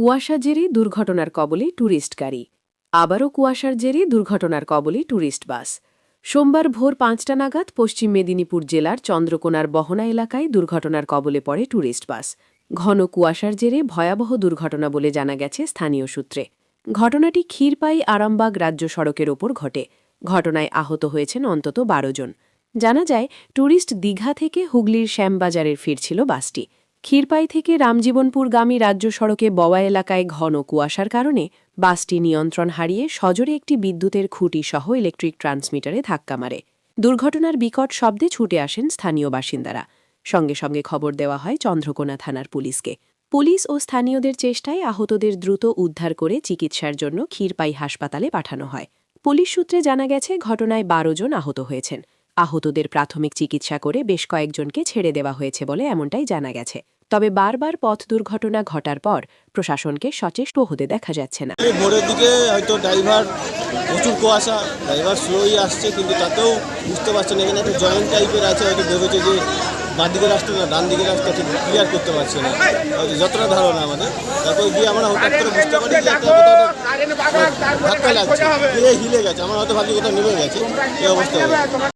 কুয়াশা জেরে দুর্ঘটনার কবলে ট্যুরিস্ট গাড়ি আবারও কুয়াশার জেরে দুর্ঘটনার কবলে ট্যুরিস্ট বাস সোমবার ভোর পাঁচটা নাগাদ পশ্চিম মেদিনীপুর জেলার চন্দ্রকোনার বহনা এলাকায় দুর্ঘটনার কবলে পড়ে ট্যুরিস্ট বাস ঘন কুয়াশার জেরে ভয়াবহ দুর্ঘটনা বলে জানা গেছে স্থানীয় সূত্রে। ঘটনাটি ক্ষীরপাই আরামবাগ রাজ্য সড়কের ওপর ঘটে। ঘটনায় আহত হয়েছেন অন্তত বারো জন। জানা যায় ট্যুরিস্ট দীঘা থেকে হুগলির শ্যামবাজারের ফিরছিল বাসটি। ক্ষীরপাই থেকে রামজীবনপুরগামী রাজ্য সড়কে বওয়া এলাকায় ঘন কুয়াশার কারণে বাসটি নিয়ন্ত্রণ হারিয়ে সজোরে একটি বিদ্যুতের খুঁটি সহ ইলেকট্রিক ট্রান্সমিটারে ধাক্কা মারে। দুর্ঘটনার বিকট শব্দে ছুটে আসেন স্থানীয় বাসিন্দারা। সঙ্গে সঙ্গে খবর দেওয়া হয় চন্দ্রকোনা থানার পুলিশকে। পুলিশ ও স্থানীয়দের চেষ্টায় আহতদের দ্রুত উদ্ধার করে চিকিৎসার জন্য ক্ষীরপাই হাসপাতালে পাঠানো হয়। পুলিশ সূত্রে জানা গেছে, ঘটনায় বারো জন আহত হয়েছেন। আহতদের প্রাথমিক চিকিৎসা করে বেশ কয়েকজনকে ছেড়ে দেওয়া হয়েছে বলে এমনটাই জানা গেছে। তবে বারবার পথ দুর্ঘটনা ঘটার পর প্রশাসনকে সচেষ্ট হতে দেখা যাচ্ছে না ভোরের দিকে হয়তো ড্রাইভার প্রচুর কুয়াশা, ড্রাইভার স্লোই আসছে, কিন্তু তাতেও বুঝতে পারছে না, এখানে একটা জয়েন্ট টাইপের আছে, হয়তো ভেবেছে যে বাঁ দিকের রাস্তা না, ডান দিকের রাস্তা ঠিক ক্লিয়ার করতে পারছে না হয়তো যতটা ধারণা আমাদের, তারপর গিয়ে আমরা হঠাৎ করে বুঝতে পারি যে একটা ধাক্কা লাগছে হিলে গেছে, আমরা হয়তো ভাবছি কোথাও নেমে গেছে, এই অবস্থা।